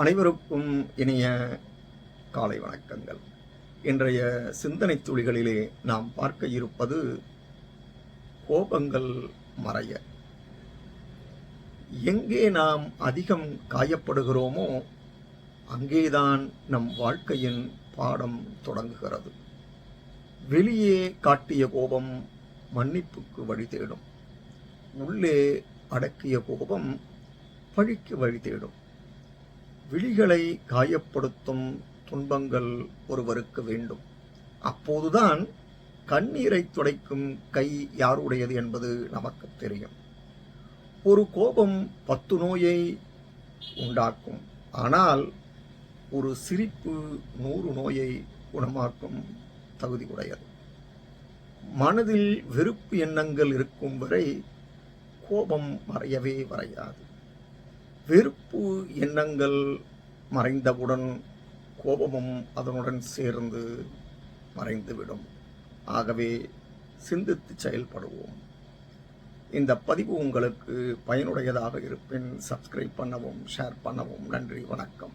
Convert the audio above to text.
அனைவருக்கும் இனிய காலை வணக்கங்கள். இன்றைய சிந்தனை துளிகளிலே நாம் பார்க்க இருப்பது கோபங்கள் மறைய. எங்கே நாம் அதிகம் காயப்படுகிறோமோ அங்கேதான் நம் வாழ்க்கையின் பாடம் தொடங்குகிறது. வெளியே காட்டிய கோபம் மன்னிப்புக்கு வழி தேடும். உள்ளே அடக்கிய கோபம் பழிக்கு வழி தேடும். விழிகளை காயப்படுத்தும் துன்பங்கள் ஒருவருக்கு வேண்டும். அப்போதுதான் கண்ணீரை துடைக்கும் கை யாருடையது என்பது நமக்கு தெரியும். ஒரு கோபம் பத்து நோயை உண்டாக்கும். ஆனால் ஒரு சிரிப்பு நூறு நோயை குணமாக்கும் தகுதி உடையது. மனதில் வெறுப்பு எண்ணங்கள் இருக்கும் வரை கோபம் மறையவே மறையாது வெறுப்பு எண்ணங்கள் மறைந்தவுடன் கோபமும் அதனுடன் சேர்ந்து மறைந்துவிடும். ஆகவே சிந்தித்து செயல்படுவோம். இந்த பதிவு உங்களுக்கு பயனுடையதாக இருப்பின் சப்ஸ்கிரைப் பண்ணவும் ஷேர் பண்ணவும் நன்றி வணக்கம்.